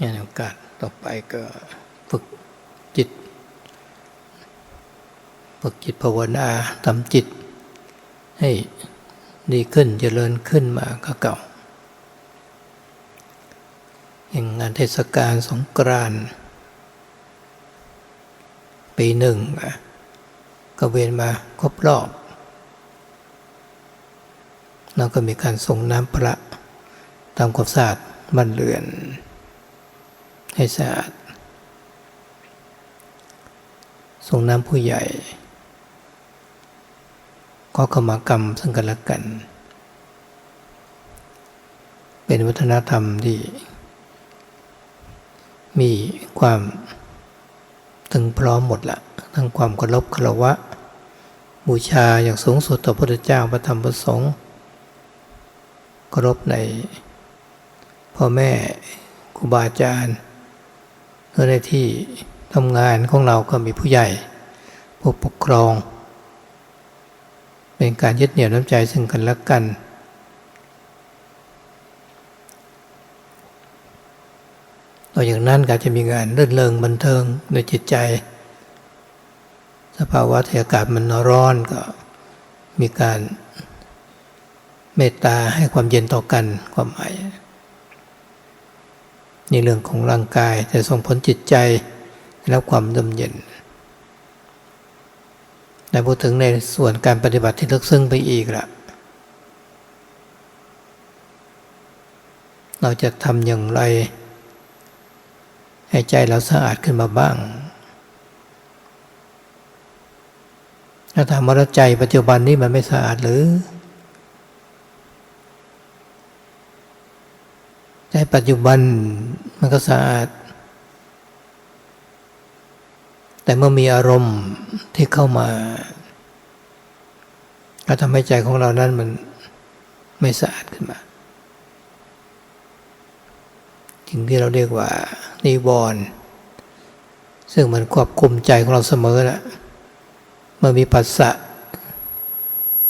งานโอกาสต่อไปก็ฝึกจิต ฝึกจิตภาวนาทำจิต ให้ดีขึ้นเจริญขึ้นมาก็เก่า อย่างงานเทศกาลสงกรานต์ปีหนึ่งอะก็เวียนมาครบรอบแล้วก็มีการส่งน้ำพระตามความสะอาดบ้านเรือน ให้สะอาด ส่งน้ำผู้ใหญ่ ก็ขมากรรมซึ่งกันและกัน เป็นวัฒนธรรมที่ มีความถึงพร้อมหมดละทั้งความเคารพคารวะ บูชาอย่างสูงสุดต่อพระพุทธเจ้าพระธรรมพระสงฆ์เคารพในพ่อแม่ครูบาอาจารย์ เพื่อในที่ทำงานของเราก็มีผู้ใหญ่ผู้ปกครอง เป็นการยึดเหนี่ยวน้ำใจซึ่งกันและกัน ต่ออย่างนั้นก็จะมีงานเรื่นเริงบันเทิงในจิตใจ สภาวะที่อากาศมันร้อนก็มีการเมตตาให้ความเย็นต่อกันความหมาย ในเรื่องของร่างกายแต่ส่งผลจิตใจแล้วความดมเย็นแต่พูดถึงในส่วนการปฏิบัติที่ลึกซึ้งไปอีกละเราจะทำอย่างไร ให้ใจเราสะอาดขึ้นมาบ้างถ้าถามว่าใจปัจจุบันนี้มันไม่สะอาดหรือ ใจปัจจุบันมันก็สะอาด แต่เมื่อมีอารมณ์ที่เข้ามา ก็ทำให้ใจของเรานั้นมันไม่สะอาดขึ้นมาสิ่งที่เราเรียกว่านิวรณ์ซึ่งมันควบคุมใจของเราเสมอแหละเมื่อมีปัสสะ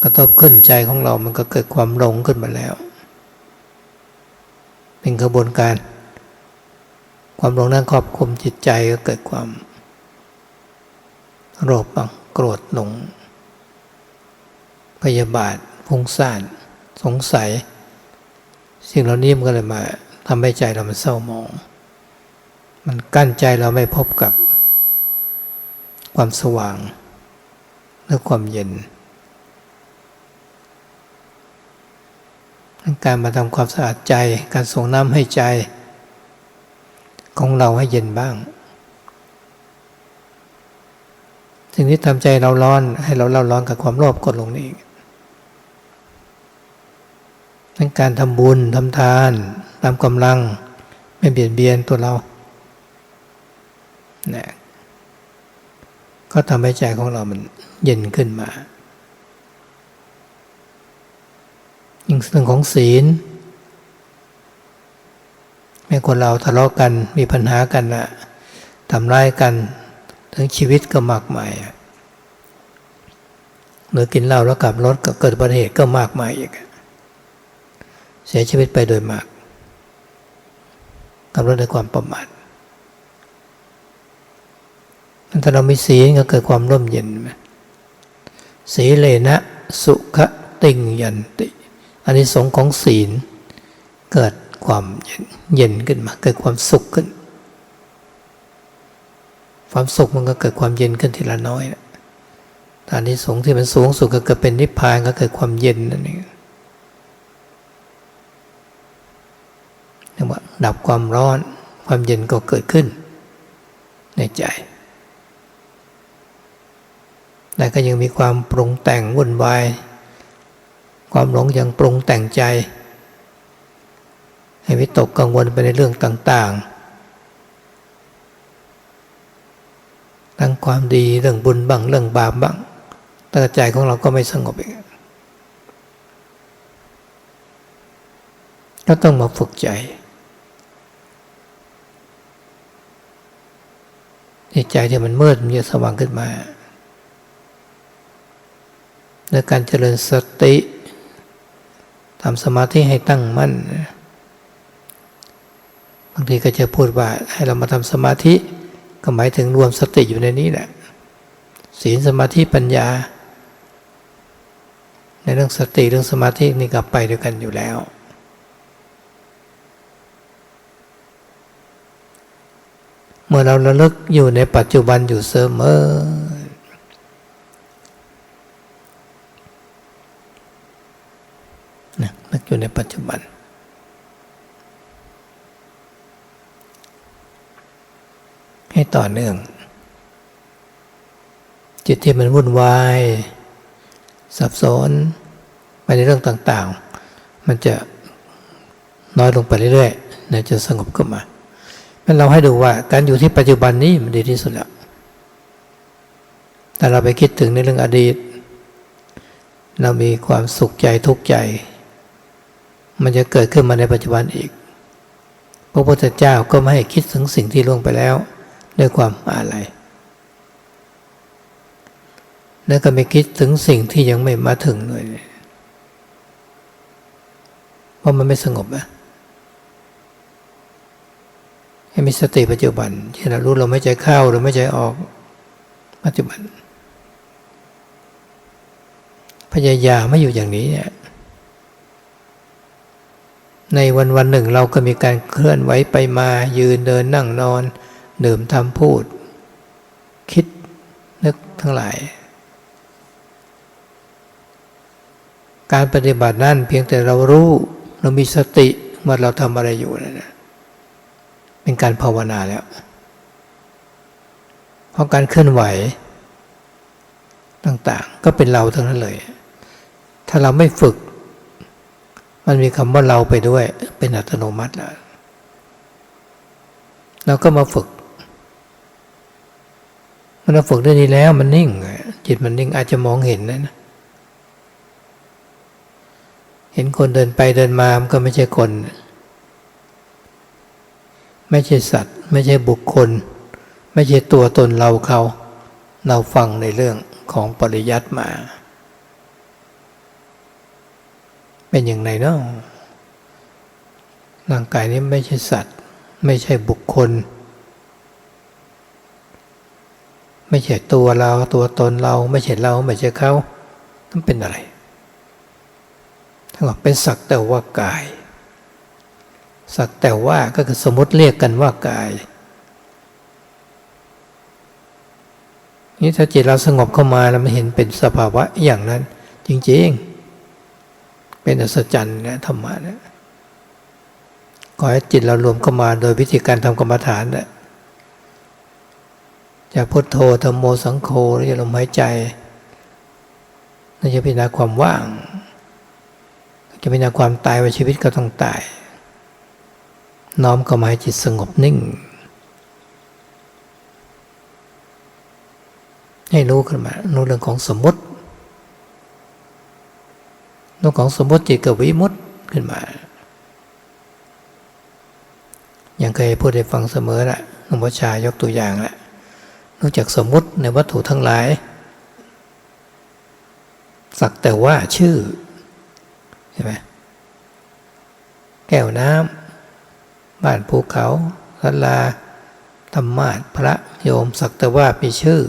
กระทบขึ้นใจของเรามันก็เกิดความหลงขึ้นมาแล้ว เป็นกระบวนการ ความหลงนั้นครอบคุมจิตใจก็เกิดความ โลภบังโกรธหลง พยาบาทพุ่งซ่านสงสัย สิ่งเหล่านี้มันก็เลยมาทำให้ใจเรามันเศร้าหมอง มันกั้นใจเราไม่พบกับความสว่าง และความเย็น การมาทำความสะอาดใจ การส่งน้ำให้ใจ ของเราให้เย็นบ้าง สิ่งที่ทำใจเราร้อน ให้เราเล่าร้อนกับความโลภกดลงนี่ทั้งการทำบุญทำทานตามกำลัง ไม่เบียดเบียนตัวเรานะก็ทำให้ใจของเรามันเย็นขึ้นมา ยิ่งเรื่องของศีลแม้คนเราทะเลาะกันมีปัญหากันนะทำร้ายกันทั้งชีวิตก็มากมายหรือกินเหล้าแล้วกลับรถก็เกิดอุบัติเหตุก็มากมายอีกเสียชีวิตไปโดยมากขับรถด้วยความประมาทถ้าเรามีศีลก็เกิดความร่มเย็นสีเลนะสุขติงยันติ อันนี้สงของศีล เกิดความเย็นขึ้นมา เกิดความสุขขึ้น ความสุขมันก็เกิดความเย็นขึ้นทีละน้อยนะตอนนี้สงที่มันสูงสุดก็เกิดเป็นนิพพานก็เกิดความเย็นนั่นเองเรียกว่าดับความร้อน ความเย็นก็เกิดขึ้น ในใจแต่ก็ยังมีความปรุงแต่งวุ่นวาย ความหลงยังปรุงแต่งใจ ให้วิตกกังวลไปในเรื่องต่าง ๆ ทั้งความดีเรื่องบุญบ้างเรื่องบาปบ้างแต่ใจของเราก็ไม่สงบอีกก็ต้องมาฝึกใจใจที่มันมืดมันจะสว่างขึ้นมาในการเจริญสติ ทำสมาธิให้ตั้งมั่นบางทีก็จะพูดว่าให้เรามาทำสมาธิก็หมายถึงรวมสติอยู่ในนี้แหละศีลสมาธิปัญญา ในเรื่องสติเรื่องสมาธินี่ก็ไปด้วยกันอยู่แล้ว เมื่อเราระลึกอยู่ในปัจจุบันอยู่เสมอ นึกอยู่ในปัจจุบัน ให้ต่อเนื่อง จิตที่มันวุ่นวาย สับสนไปในเรื่องต่าง ๆ มันจะน้อยลงไปเรื่อยๆนะจะสงบขึ้นมามันเราให้ดูว่าการอยู่ที่ปัจจุบันนี้มันดีที่สุดแล้วแต่เราไปคิดถึงในเรื่องอดีต เรามีความสุขใจทุกข์ใจ มันจะเกิดขึ้นมาในปัจจุบันอีก พระพุทธเจ้าก็ไม่ให้คิดถึงสิ่งที่ล่วงไปแล้ว ด้วยความอะไรแล้วก็ไม่คิดถึงสิ่งที่ยังไม่มาถึงเลยเพราะมันไม่สงบอะให้มีสติปัจจุบันที่เรารู้เราไม่ใจเข้าเราไม่ใจออกปัจจุบัน พยายามไม่อยู่อย่างนี้เนี่ย ในวันวันหนึ่งเราก็มีการเคลื่อนไหวไปมายืนเดินนั่งนอน ดื่มทำพูด คิดนึกทั้งหลาย การปฏิบัตินั่นเพียงแต่เรารู้เรามีสติว่าเราทำอะไรอยู่นั่นเป็นการภาวนาแล้ว เพราะการเคลื่อนไหวต่างๆ ก็เป็นเราทั้งนั้นเลย ถ้าเราไม่ฝึก มันมีคำว่าเราไปด้วย เป็นอัตโนมัติแล้วเราก็มาฝึกมันเราฝึกได้ดีแล้วมันนิ่ง จิตมันนิ่งอาจจะมองเห็นนะเห็นคนเดินไปเดินมามันก็ไม่ใช่คน ไม่ใช่สัตว์ ไม่ใช่บุคคล ไม่ใช่ตัวตนเราเขา เราฟังในเรื่องของปริยัติมา เป็นอย่างไรเนาะร่างกายนี้ไม่ใช่สัตว์ ไม่ใช่บุคคล ไม่ใช่ตัวเราตัวตนเรา ไม่ใช่เราไม่ใช่เขามันเป็นอะไรถ้าบอกเป็นสักแต่ว่ากาย สักแต่ว่าก็คือสมมติเรียกกันว่ากายนี่ถ้าจิตเราสงบเข้ามาแล้วมันเห็นเป็นสภาวะอย่างนั้น จริง ๆ เป็นอัศจรรย์นะธรรมะนะขอให้จิตเรารวมเข้ามาโดยวิธีการทำกรรมฐานนะจากพุทโธธรรมโมสังโฆหรือลมหายใจนั่นจะพิจารณาความว่าง จะพิจารณาความตายว่าชีวิตก็ต้องตาย น้อมเข้ามาให้จิตสงบนิ่ง ให้รู้ขึ้นมารู้เรื่องของสมมติ เรื่องของสมมติจิตกับวิมุตติขึ้นมาอย่างเคยพูดให้ฟังเสมอละหลวงพ่อชายกตัวอย่างละนอกจากสมมติในวัตถุทั้งหลาย สักแต่ว่าชื่อใช่ไหมแก้วน้ำบ้านภูเขาสัลาธรรมาทพระโยมสักแต่ว่ามีชื่อ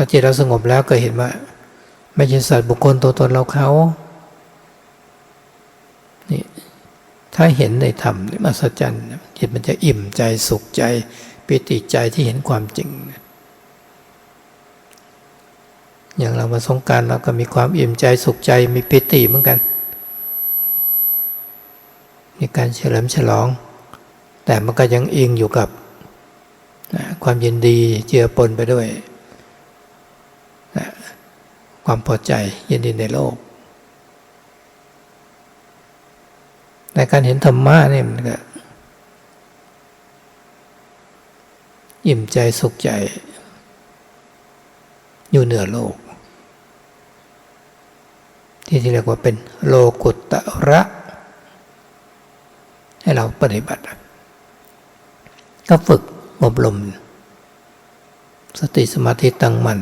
ถ้าจิตเราสงบแล้วก็เห็นว่า ไม่ใช่สัตว์บุคคลตัวตนเราเขานี่ถ้าเห็นในธรรมนี่มหัศจรรย์จิตมันจะอิ่มใจสุขใจปิติใจที่เห็นความจริง อย่างเรามาสงการเราก็มีความอิ่มใจสุขใจมีปิติเหมือนกัน มีการเฉลิมฉลอง แต่มันก็ยังอิงอยู่กับความยินดีเจือปนไปด้วย ความพอใจยินดีในโลกแต่การเห็นธรรมะนี่มันก็อิ่มใจสุขใจ อยู่เหนือโลก ที่ที่เรียกว่าเป็นโลกุตตระ ให้เราปฏิบัติ ก็ฝึกอบรม สติสมาธิตั้งมัน่น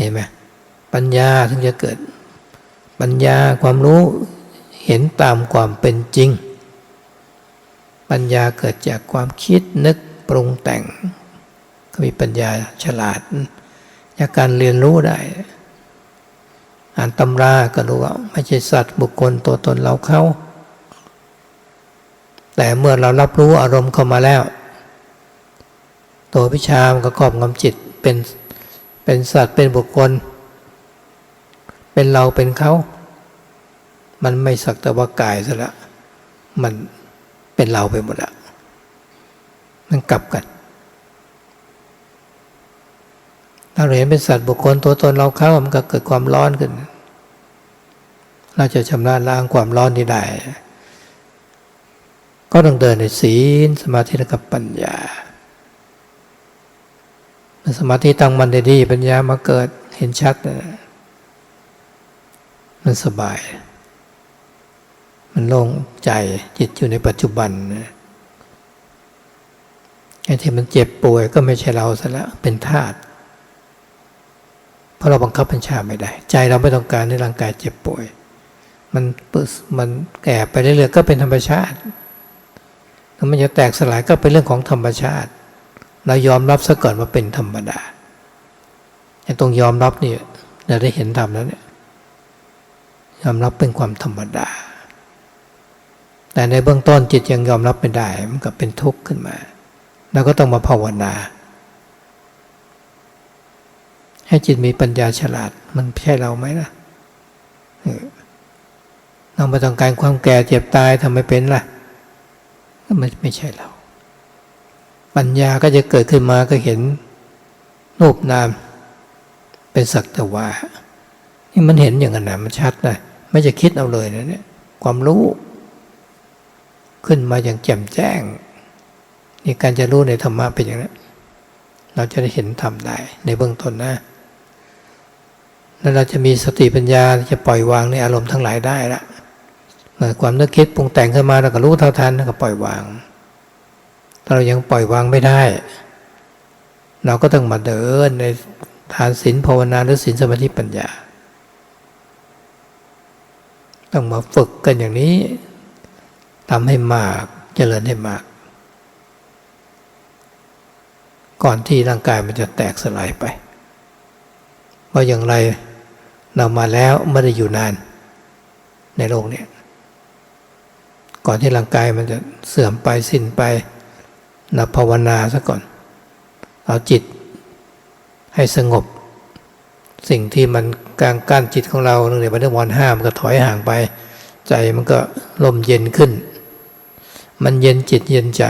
เห็นไหมปัญญาถึงจะเกิด ปัญญาความรู้เห็นตามความเป็นจริง ปัญญาเกิดจากความคิดนึกปรุงแต่ง ก็มีปัญญาฉลาด จากการเรียนรู้ได้ อ่านตำราก็รู้ว่าไม่ใช่สัตว์บุคคลตัวตนเราเขาแต่เมื่อเรารับรู้อารมณ์เข้ามาแล้ว ตัววิชามันก็ครอบงำจิตเป็น เป็นสัตว์เป็นบุคคล เป็นเราเป็นเขา มันไม่สักแต่ว่ากายซะละ มันเป็นเราไปหมดละมันกลับกัน ถ้าเราเห็นเป็นสัตว์บุคคลตัวตนเราเขามันก็เกิดความร้อนขึ้น เราจะชำระล้างความร้อนนี้ได้ ก็ต้องเดินในศีลสมาธิและกับปัญญา สมาธิตั้งมันได้ดี ปัญญามาเกิดเห็นชัด มันสบาย มันโล่งใจจิตอยู่ในปัจจุบันไอ้ที่มันเจ็บป่วยก็ไม่ใช่เราซะแล้วเป็นธาตุเพราะเราบังคับบัญชาไม่ได้ ใจเราไม่ต้องการในร่างกายเจ็บป่วย มันมันแก่ไปเรื่อยๆก็เป็นธรรมชาติแล้วมันจะแตกสลายก็เป็นเรื่องของธรรมชาติ เรายอมรับซะก่อนว่าเป็นธรรมดาไอ้ตรงยอมรับนี่เราได้เห็นธรรมแล้วเนี่ยยอมรับเป็นความธรรมดา แต่ในเบื้องต้นจิตยังยอมรับไม่ได้ มันก็เป็นทุกข์ขึ้นมาเราก็ต้องมาภาวนา ให้จิตมีปัญญาฉลาด มันใช่เราไหมล่ะเราไม่ต้องการความแก่เจ็บตายทำไมเป็นล่ะ ก็ไม่ไม่ใช่เรา ปัญญาก็จะเกิดขึ้นมาก็เห็นรูปนาม เป็นสักแต่ว่านี่มันเห็นอย่างนั้นนะมันชัดนะไม่จะคิดเอาเลยนะเนี่ยความรู้ ขึ้นมาอย่างแจ่มแจ้งนี่การจะรู้ในธรรมะเป็นอย่างนั้นเราจะได้เห็นธรรมได้ในเบื้องต้นนะแล้วเราจะมีสติปัญญาจะปล่อยวางในอารมณ์ทั้งหลายได้ละเมื่อความนึกคิดปรุงแต่งขึ้นมาเราก็รู้เท่าทันแล้วก็ปล่อยวาง เรายังปล่อยวางไม่ได้ เราก็ต้องมาเดินในฐานศีลภาวนาหรือศีลสมาธิปัญญา ต้องมาฝึกกันอย่างนี้ทำให้มากเจริญให้มาก ก่อนที่ร่างกายมันจะแตกสลายไปเพราะอย่างไรเรามาแล้วไม่ได้อยู่นาน ในโลกนี้ก่อนที่ร่างกายมันจะเสื่อมไปสิ้นไป เราภาวนาซะก่อน เอาจิตให้สงบ สิ่งที่มันกลางกั้นจิตของเราเนื่องในวันวันห้ามันก็ถอยห่างไป ใจมันก็ลมเย็นขึ้น มันเย็นจิตเย็นใจ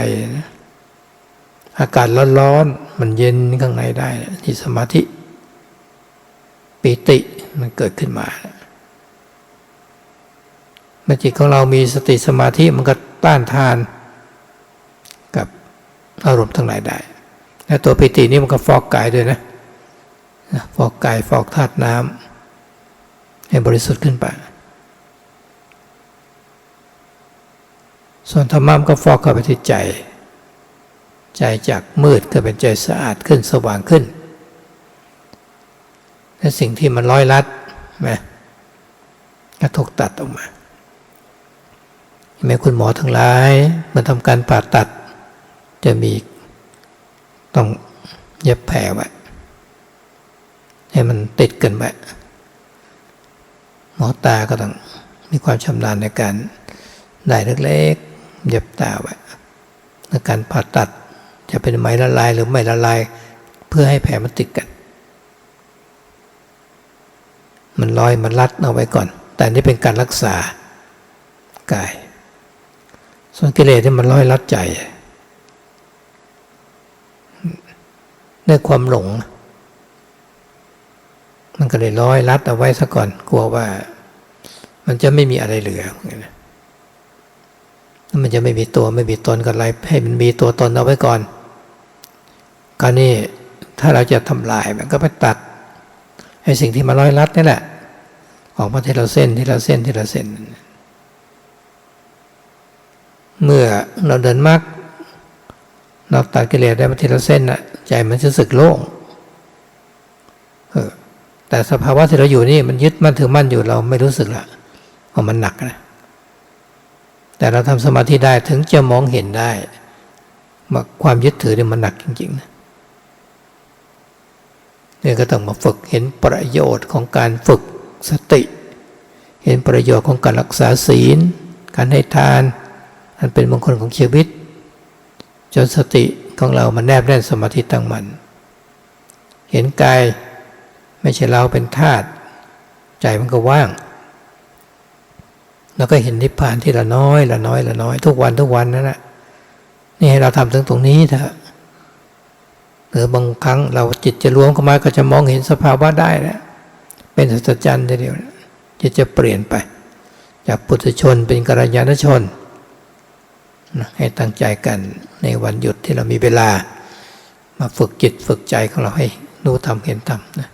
อากาศร้อนๆมันเย็นข้างในได้ที่สมาธิปิติมันเกิดขึ้นมาเมื่อจิตของเรามีสติสมาธิมันก็ต้านทาน อารมณ์ทั้งหลายได้ และตัวปิตินี่มันก็ฟอกกายด้วยนะฟอกกายฟอกธาตุน้ำให้บริสุทธิ์ขึ้นไป ส่วนธรรมะมันก็ฟอกเข้าไปที่ใจ ใจจากมืดก็เป็นใจสะอาดขึ้นสว่างขึ้นและสิ่งที่มันร้อยลัดนะก็ถูกตัดออกมาแม้คุณหมอทั้งหลายมาทำการผ่าตัด จะมีต้องเย็บแผลไว้ให้มันติดกันไว้หมอตาก็ต้องมีความชำนาญในการได้เล็กๆเย็บตาไว้ในการผ่าตัดจะเป็นไม้ละลายหรือไม่ละลาย เพื่อให้แผลมันติดกัน มันลอยมันรัดเอาไว้ก่อน แต่นี่เป็นการรักษากาย ส่วนกิเลสที่มันลอยรัดใจ ด้วยความหลง มันก็เลยร้อยรัดเอาไว้ซะก่อน กลัวว่า มันจะไม่มีอะไรเหลือมันจะไม่มีตัวไม่มีตนกันอะไรให้มันมีตัวตนเอาไว้ก่อนก็นี่ถ้าเราจะทำลายมันก็ไปตัดให้สิ่งที่มาร้อยรัดนี่แหละ ออกมาทีละเส้นทีละเส้นทีละเส้น เมื่อเราเดินมาก เราตัดกิเลสได้มาทีละเส้นนะใจมันจะสึกโล่งแต่สภาวะที่เราอยู่นี่มันยึดมั่นถือมั่นอยู่เราไม่รู้สึกละว่าะมันหนักนะแต่เราทำสมาธิได้ถึงจะมองเห็นได้ว่าความยึดถือเนี่ยมันหนักจริงๆนะเนี่ยก็ต้องมาฝึกเห็นประโยชน์ของการฝึกสติ เห็นประโยชน์ของการรักษาศีล การให้ทานอันเป็นมงคลของชีวิต จนสติของเรามันแนบแน่นสมาธิตั้งมัน เห็นกายไม่ใช่เราเป็นธาตุใจมันก็ว่าง แล้วก็เห็นนิพพานที่ละน้อยละน้อยละน้อย ทุกวันทุกวันนั่นแหละนี่ให้เราทำถึงตรงนี้เถอะหรือบางครั้งเราจิตจะรวมเข้ามาก็จะมองเห็นสภาวะได้แล้วเป็นสัจจันทร์เดียวจิตจะเปลี่ยนไป จากปุถุชนเป็นกัลยาณชน ให้ตั้งใจกันในวันหยุดที่เรามีเวลา มาฝึกจิตฝึกใจของเราให้รู้ทำเห็นทำนะ